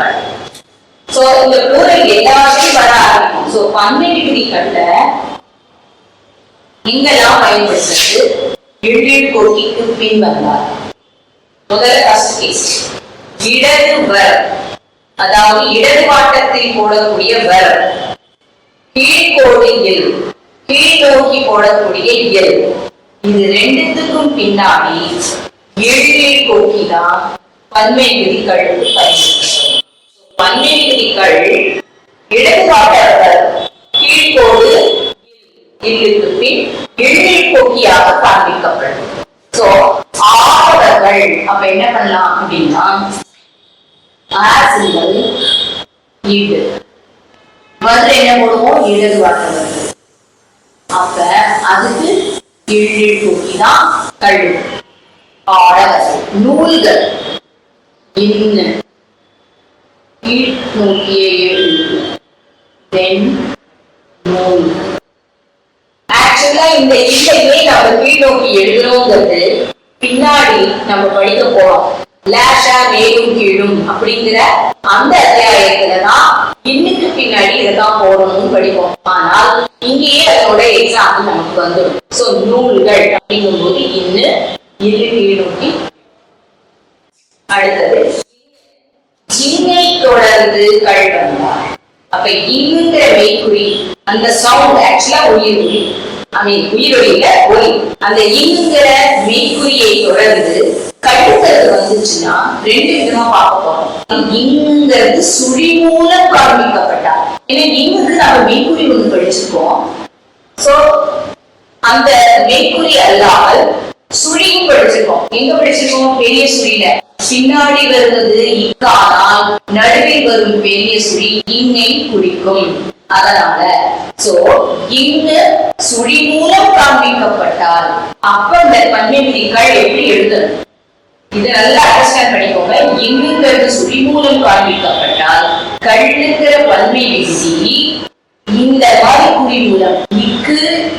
பன்மை சோ இந்த plural எல்லாத்தையும் வர ஆரம்பிக்கும். பன்மை விகுதி எங்கெல்லாம் பயன்படுத்துறது எழில் பின் வந்தார். முதல்ல ஃபர்ஸ்ட் கேஸ் இடது வர் அதாவது இடது வாட்டத்தில் போடக்கூடிய வர் கீழ்கோடு எல். கீழ் நோக்கி போடக்கூடிய எல். இது ரெண்டுத்துக்கும் பின்னாடி எழில் கொக்கி தான் பன்மை விதிகள் பயன்படுத்தப்படும் பன்மை விதிகள் கீழ்கோடு இல்லுக்கு பின் எழில் கொக்கியாக காண்பிக்கப்படும். சோ ஆடவர்கள் அப்ப என்ன பண்ணலாம் அப்படின்னா ஆசிரியர் ஈடு. வந்து என்ன போடுவோம்? இடது வாட்டவர் அப்ப அதுக்கு எழில் கொக்கி தான் கழுவு. ஆடவர்கள் நூல்கள் என்ன? கீழ் நோக்கிய தென் நூல் ஆக்சுவலா இந்த இல்லையே நம்ம கீழ் நோக்கி பின்னாடி நம்ம படிக்க போறோம். லேஷா மேலும் கீழும் அப்படிங்கிற அந்த அத்தியாயத்துல தான் இன்னுக்கு பின்னாடி இதைதான் போடணும்னு படிப்போம். ஆனால் இங்கேயே அதோட எக்ஸாம்பிள் நமக்கு வந்துடும். சோ நூல்கள் அப்படிங்கும்போது இன்னு இல்லு கீழ் நோக்கி. அடுத்தது தொடர்ந்து கள் வந்தார் அப்ப இங்கிற மெய்க்குறி அந்த சவுண்ட் ஆக்சுவலா உயிர் ஒளி ஐ மீன் உயிரொலியில ஒலி அந்த இங்கிற மெய்க்குறியை தொடர்ந்து கழுத்தது வந்துச்சுன்னா ரெண்டு விதமா பார்க்க போறோம். இங்கிறது சுழி மூலம் காண்பிக்கப்பட்டார் ஏன்னா இன்னுக்கு நம்ம மெய்க்குறி ஒன்று படிச்சிருக்கோம். சோ அந்த மெய்க்குறி அல்லாமல் சுழியும் படிச்சிருக்கோம். எங்க படிச்சிருக்கோம்? பெரிய சுழியில பின்னாடி வருவது இக்கானால் நடுவில் வரும் பெரிய சுழி இன்னை குறிக்கும். அதனால சோ இங்கு சுழி மூலம் காண்பிக்கப்பட்டால் அப்ப இந்த பன்மை எப்படி எழுதணும் இது நல்லா அண்டர்ஸ்டாண்ட் பண்ணிக்கோங்க. இங்குங்கிறது சுழி மூலம் காண்பிக்கப்பட்டால் கண்ணுங்கிற பன்மை வீசி இந்த மாதிரி குறி மூலம் இக்கு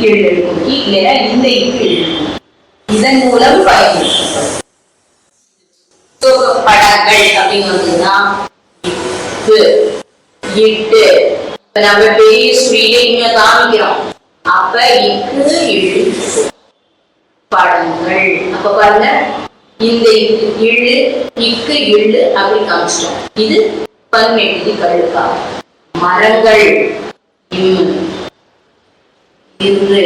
எழுதணும். இல்லைன்னா இந்த இக்கு எழுதணும். இதன் மூலம் பயன். படங்கள் அப்படின்னு வந்ததுன்னா இட்டு இப்ப நம்ம பெரிய சுழியில காமிக்கிறோம். அப்ப இக்கு இழு படங்கள். அப்ப பாருங்க. இந்த இழு இக்கு இழு அப்படி காமிச்சிட்டோம். இது பன்மெட்டி கழுக்கா. மரங்கள். இம்மு இரு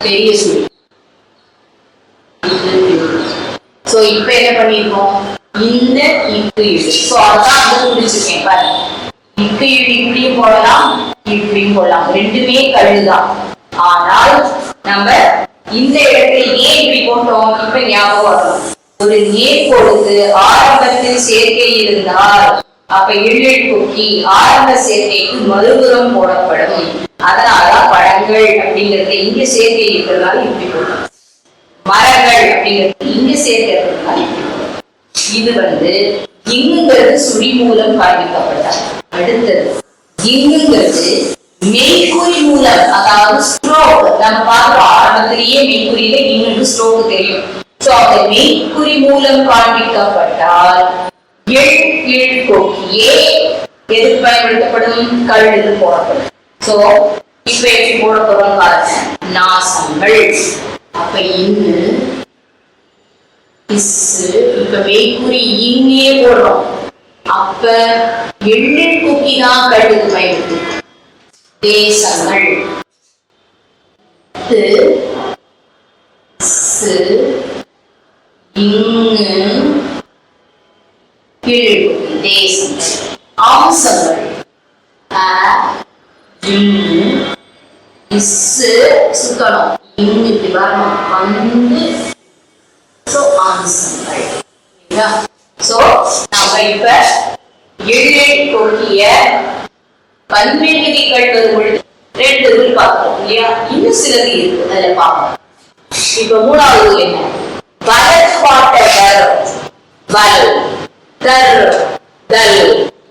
பெரிய சுழி. சோ இப்ப என்ன பண்ணிருக்கோம்? இந்த இக்கு இழு சோ அதான் வந்து முடிச்சிருக்கேன். பாருங்க. இக்கு இழு இப்படியும் போடலாம் இப்படியும் போடலாம். ரெண்டுமே கழுதான் ஆனால் நம்ம இந்த இடத்துல ஏன் இப்படி போட்டோம்? இப்ப ஞாபகம் வரணும். ஒரு நேர் கொடுத்து ஆரம்பத்தில் சேர்க்கை இருந்தால் அப்ப எழில் கொக்கி ஆரம்ப சேர்க்கைக்கு மறுபுறம் போடப்படும். அதனாலதான் பழங்கள் அப்படிங்கறது இங்க சேர்க்கை இருக்கிறதால இப்படி போடணும் மரங்கள் அப்படிங்கிறது இங்கு சேர்க்கிறதுனால இது வந்து இங்குங்கிறது சுழி மூலம் காண்பிக்கப்பட்டார் அடுத்தது இங்குங்கிறது மெய்குறி மூலம் அதாவது ஸ்ட்ரோக் நம்ம பார்க்கிறோம் ஆரம்பத்திலேயே மெய்குறியில இன்னொரு ஸ்ட்ரோக் தெரியும். சோ அந்த மெய்குறி மூலம் காண்பிக்கப்பட்டால் எள் கீழ் கொக்கியே எது பயன்படுத்தப்படும் கழுது போடப்படும். சோ இப்ப எப்படி போட போறோம் பாருங்க. நாசங்கள். அப்ப இங்கு இஸ்ஸு இப்ப மெய்க்குறி இங்கே போடுறோம். அப்ப எள்ளில் குக்கி தான் கழுது பயன்படுத்து. தேசங்கள். து, இங்கு கீழ்குக்கி தேசங்கள். அம்சங்கள் அ, இஸ்ஸு சுத்தணும் இங்கு இப்படி வரணும் வந்து சோ அம்சங்கள் சரிங்களா? சோ நம்ம இப்ப எள்ளை கொக்கிய பன்மை கட்டுவது பொழுது ரெண்டு ரூல் பார்க்கிறோம் இல்லையா? இன்னும் சிலது இருக்கு அதுல பார்ப்போம். இப்ப மூணாவது என்ன? வலது பாட்ட வர வல் தர் தல்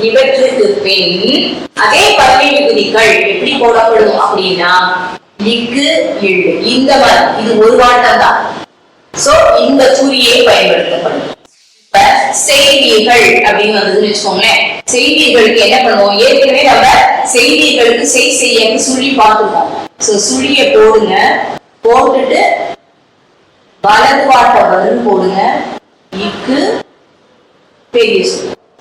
இவற்றுக்கு பின் அதே பன்மை விகுதிகள் எப்படி போடப்படும் அப்படின்னா இக்கு இழு இந்த மாதிரி இது ஒரு வாட்டம் தான். சோ இந்த குறியே பயன்படுத்தப்படும். இப்ப செய்திகள் அப்படின்னு வந்ததுன்னு வச்சுக்கோங்களேன். செய்திகளுக்கு என்ன பண்ணுவோம்? ஏற்கனவே நம்ம செய்திகளுக்கு செய் செய்ய சுழி பார்த்துருக்கோம் சோ சுழிய போடுங்க. போட்டுட்டு வலது வாட்ட பதில் போடுங்க. இக்கு பெரிய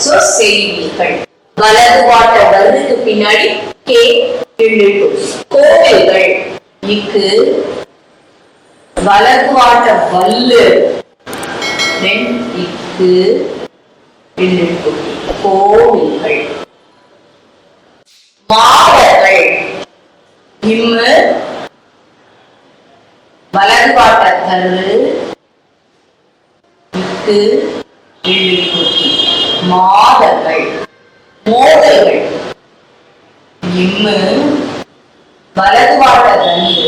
சோ செய்திகள். வலது வாட்ட பதிலுக்கு பின்னாடி கே எழுத்து கோவில்கள். இக்கு வலகுவாட்ட வல்லு. then இக்கு கோவில்கள். மாடர்கள். இம்மு வலகுவாட்ட கரு. இக்கு எழுத்து மாதர்கள் மோதல்கள். இம்மு வலது வாட்ட தண்டு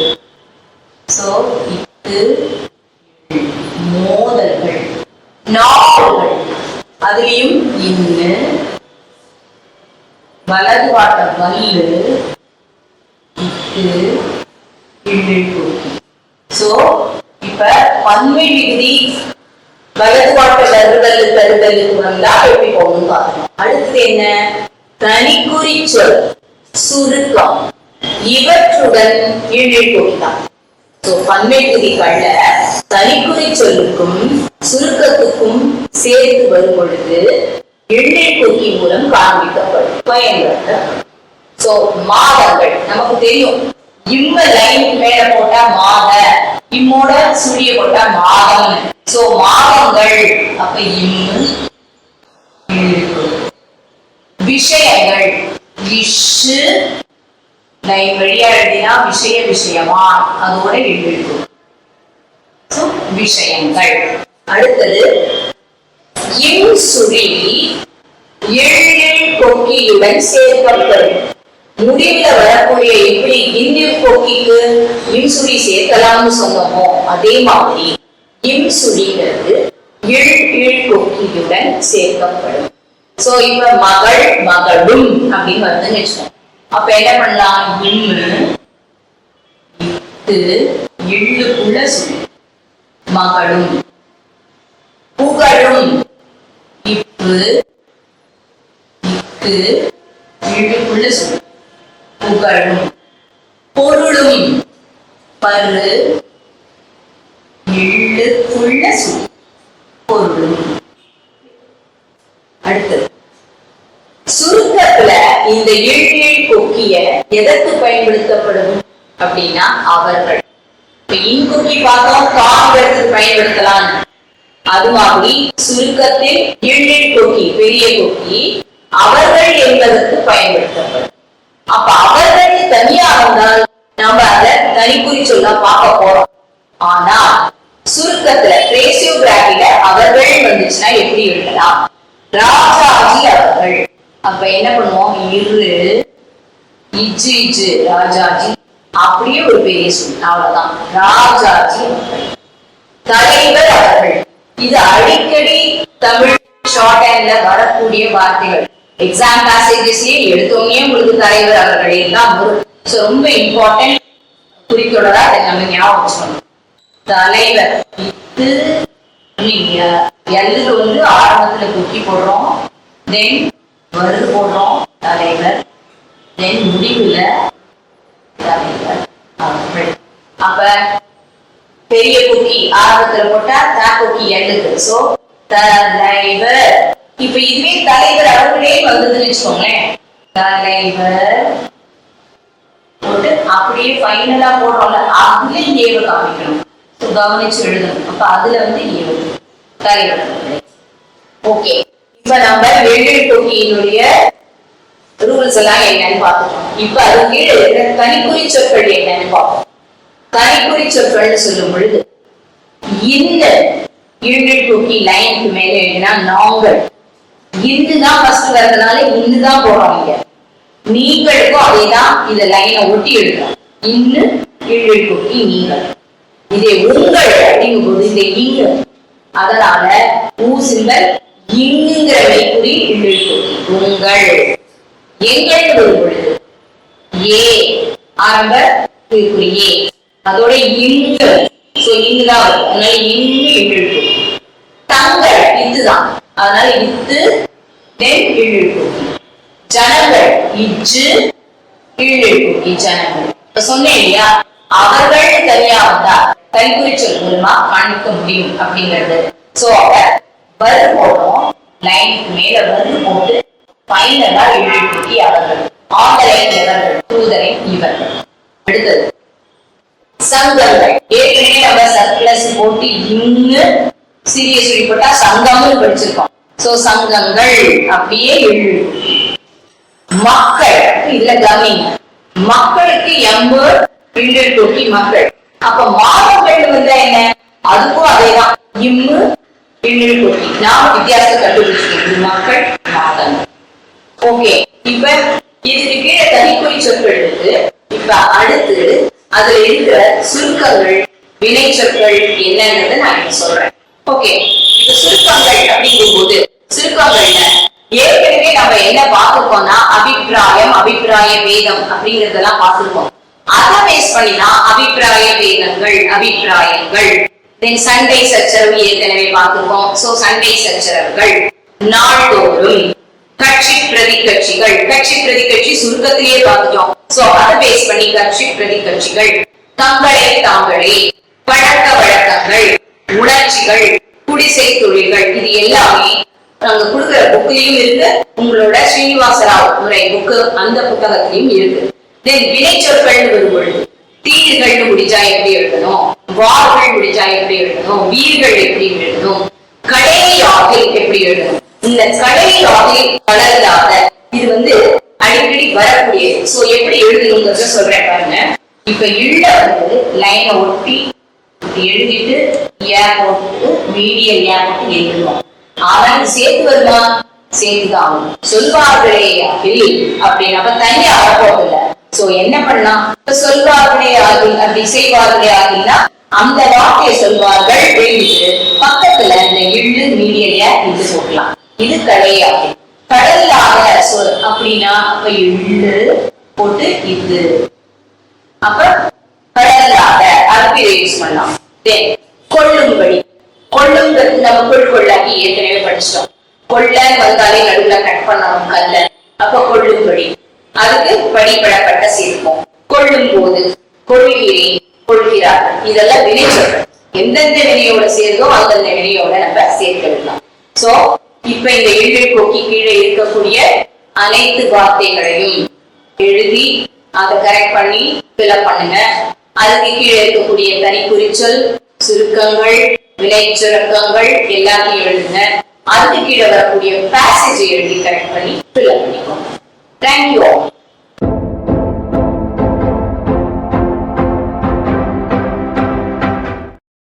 சோ இக்கு மோதல்கள். நாவல்கள் அதுலயும் இன்னு வலது வாட்ட வல்லு இக்கு இழுக்கு. சோ இப்ப பன்மை விகுதி வலது வாட்ட தருதல் தருதலுக்கு வந்தா எப்படி போகணும் பாருங்க அடுத்தது என்ன? தனிக்குறி சொல் சுருக்கம். இவற்றுடன் இழிப்பொழிதான் ஸோ தனிக்குறி சொல்லுக்கும் சுருக்கத்துக்கும் சேர்த்து வரும் பொழுது எண்ணெய் கொக்கி மூலம் காண்பிக்கப்படும். பயன்படுத்த. சோ மாதங்கள் நமக்கு தெரியும். இம்ம லைன் மேல போட்டா மாத இம்மோட சுழிய போட்டா மாதம். சோ மாதங்கள் அப்ப இம்மு விஷயங்கள் இஷு லைன் வழியா எழுதினா விஷய விஷயமா? அதோட எழுதிருக்கும் விஷயங்கள். அடுத்தது இன்சுழி எழில் கொக்கியுடன் சேர்க்கப்படும் முடிவுல வரக்கூடிய எப்படி இந்திய கொக்கிக்கு இன்சுழி சேர்க்கலாம்னு சொன்னோமோ அதே மாதிரி இன்சுழிங்கிறது இழ் இழ் கொக்கியுடன் சேர்க்கப்படும். சோ இப்ப மகள் மகளும் அப்படின்னு வருதுன்னு வச்சுக்கோங்க. அப்ப என்ன பண்ணலாம்? இம்மு எள்ளுக்குள்ள மகளும் புகழும் இப்பு இக்கு எள்ளுக்குள்ள புகழும் பொருளும் பரு எள்ளுக்குள்ள பொருளும். அடுத்தது. சுருக்கத்துல இந்த இழ்நீள் குக்கிய எதற்கு பயன்படுத்தப்படும் அப்படின்னா அவர்கள். இன் குக்கி பார்த்தோம் காண்கிறதுக்கு பயன்படுத்தலாம்? அது மாதிரி சுருக்கத்தில் இழ்நீள் கொக்கி பெரிய கொக்கி அவர்கள் என்பதற்கு பயன்படுத்தப்படும். அப்ப அவர்கள் தனியா வந்தால் நம்ம அதை தனிக்குறி சொல்ல பார்க்க போறோம். ஆனா சுருக்கத்துல ரேசியோ அவர்கள் வந்துச்சுன்னா எப்படி எழுதலாம் ராஜாஜி அவர்கள். அப்ப என்ன பண்ணுவோம்? இரு இச்சு இச்சு ராஜாஜி. அப்படியே ஒரு பெரிய சொல். அவ்வளவுதான். ராஜாஜி. தலைவர் அவர்கள். இது அடிக்கடி தமிழ் ஷார்ட் ஹேண்ட்ல வரக்கூடிய வார்த்தைகள். எக்ஸாம் பேசேஜஸ்லயே எடுத்தோடனே உங்களுக்கு தலைவர் அவர்கள் எல்லாம் வரும். ரொம்ப இம்பார்ட்டன்ட் குறித்தொடரா அதை நம்ம ஞாபகம் வச்சுக்கணும். தலைவர். இது நீங்க வந்து ஆரம்பத்துல குக்கி போடுறோம். தென் வருது போடுறோம். தலைவர். முடிவுல தலைவர் அப்ப பெரிய குக்கி ஆரம்பத்துல போட்டா த குக்கி எல்லுக்கு சோ தலைவர். இப்ப இதுவே தலைவர் அவர்களே வந்ததுன்னு வச்சுக்கோங்களேன். தலைவர் போட்டு அப்படியே ஃபைனலா போடுறோம்ல அதுல ஏவ காமிக்கணும். ஸோ கவனிச்சு எழுதணும். அப்ப அதுல வந்து ஏவ. தலைவர். ஓகே இப்ப நம்ம எழுல் தொகையினுடைய ரூல்ஸ் எல்லாம் என்னன்னு பார்த்துட்டோம். இப்ப அது கீழே இருக்கிற தனிக்குறி சொற்கள் என்னன்னு பார்ப்போம். தனிக்குறி சொற்கள்னு சொல்லும் பொழுது இந்த யூனிட் குக்கி லைனுக்கு மேல எழுதினா நாங்கள். இந்துதான் ஃபர்ஸ்ட் வரதுனால இந்துதான் போறாங்க போறோம் நீங்களுக்கும் அதேதான் இந்த லைனை ஒட்டி எழுதுறோம் இன்னு யூனிட் குக்கி நீங்கள். இதே உங்கள் அப்படிங்கும் போது இதை இங்கு அதனால ஊ சிம்பல் இங்குங்கிற வைக்குறி யூனிட் உங்கள். எங்கள் வரும் பொழுது ஏ ஆரம்ப குறி ஏ அதோட இங்கு சோ இங்குதான் வரும் அதனால இங்கு என்று தங்கள் இதுதான். அதனால இத்து தென் இழுக்கும். ஜனங்கள் இச்சு இழுக்கும் இஜனங்கள் இப்ப சொன்னேன் இல்லையா? அவர்கள் தனியா வந்தா கல்குறிச்சொல் மூலமா காண்பிக்க முடியும் அப்படிங்கிறது. சோ அப்ப வரு போடுறோம் லைனுக்கு மேல வந்து போட்டு ஃபைனலா இழுக்கி அவர்கள் ஆதரை இவர்கள் தூதரை இவர்கள். அடுத்தது சங்கங்கள். ஏற்கனவே நம்ம சர்ப்ளஸ் போட்டு இங்கு சீரியஸ் சொல்லி போட்டா சங்கம்னு படிச்சிருக்கோம். சோ சங்கங்கள் அப்படியே எழு மக்கள் இதுல கவனிங்க. மக்களுக்கு எம்பு இண்டு தொட்டி மக்கள். அப்ப மாதங்கள் வந்தா என்ன? அதுக்கும் அதேதான். இம்மு பின்னல் தொட்டி நாம வித்தியாசத்தை கண்டுபிடிச்சிருக்கோம். மக்கள் மாதங்கள். ஓகே இப்ப இதுக்கு கீழே தனிக்குறி சொற்கள் இருக்கு. இப்ப அடுத்து அதுல இருக்கிற சுருக்கங்கள் வினை சொற்கள் என்னன்றதை நான் இப்ப சொல்றேன். ஓகே இப்ப சுருக்கங்கள் அப்படிங்கும்போது சுருக்கங்கள்ல ஏற்கனவே நம்ம என்ன பார்த்திருக்கோம்னா அபிப்பிராயம் அபிப்பிராய வேதம் அப்படிங்கறதெல்லாம் பார்த்துருக்கோம். அதை பேஸ் பண்ணினா அபிப்பிராய வேதங்கள் அபிப்பிராயங்கள். தென் சண்டை சச்சரவு ஏற்கனவே பார்த்துருக்கோம். சோ சண்டை சச்சரவுகள் நாள்தோறும். கட்சி பிரதி கட்சிகள் கட்சி பிரதி கட்சி சுருக்கத்திலேயே பார்த்துட்டோம். சோ அதை பேஸ் பண்ணி கட்சி பிரதி கட்சிகள் தங்களே தாங்களே பழக்க வழக்கங்கள் உணர்ச்சிகள் குடிசை தொழில்கள் இது எல்லாமே நாங்க கொடுக்குற புக்லயும் இருக்கு. உங்களோட ஸ்ரீனிவாசராவ் முறை புக்கு அந்த புத்தகத்திலையும் இருக்கு. தென் வினை சொற்கள் வரும்பொழுது தீர்கள் முடிஞ்சா எப்படி எழுதணும்? வார்கள் முடிஞ்சா எப்படி எழுதணும்? வீர்கள் எப்படி எழுதணும்? கடையாகில் எப்படி எழுதணும்? இந்த கடையாகில் வளர்ந்தாத இது வந்து அடிக்கடி வரக்கூடியது. சோ எப்படி எழுதணுங்கிறத சொல்றேன் பாருங்க. இப்ப இல்ல வந்து லைனை ஒட்டி எழுதிட்டு ஏ போட்டு மீடியம் ஏ போட்டு எழுதுவோம். அவன் சேர்த்து வருமா? சேர்த்துதான் ஆகும் சொல்வார்களே அகில் அப்படின்னு அப்ப தனியா வரப்போகல சோ என்ன பண்ணலாம்? சொல்வார்களே ஆகில் அப்படி செய்வார்களே ஆகில்னா அந்த வார்த்தையை சொல்வார்கள். எழுதிட்டு பக்கத்துல இந்த இள்ளு மீடியல இது போடலாம் இது கடையாகும் கடலாக சொல் அப்படின்னா அப்ப இள்ளு போட்டு இது அப்ப கடலாக அதுக்கு யூஸ் பண்ணலாம் தென் கொள்ளும்படி கொள்ளுங்கிறது நம்ம கொள் கொள்ளாக்கி ஏற்கனவே படிச்சிட்டோம். கொள்ள வந்தாலே நடுவுல கட் பண்ணணும் கல்ல. அப்ப கொள்ளும்படி அதுக்கு வழிபடப்பட்ட சேர்ப்போம் கொள்ளும் போது கொள்கிறேன் கொள்கிறார்கள். இதெல்லாம் வினை சொல்றோம் எந்தெந்த வினையோட சேருதோ அந்தந்த வினையோட நம்ம சேர்த்து விடலாம் சோ இப்ப இந்த இழை கொக்கி கீழே இருக்கக்கூடிய அனைத்து வார்த்தைகளையும் எழுதி அதை கரெக்ட் பண்ணி ஃபில்அப் பண்ணுங்க. அதுக்கு கீழே இருக்கக்கூடிய தனிக்குறிச்சொல் சுருக்கங்கள் வினை சுருக்கங்கள் எல்லாத்தையும் எழுதுங்க. அதுக்கு கீழே வரக்கூடிய பேசேஜை எழுதி கரெக்ட் பண்ணி ஃபில்அப் பண்ணிக்கோங்க. தேங்க்யூ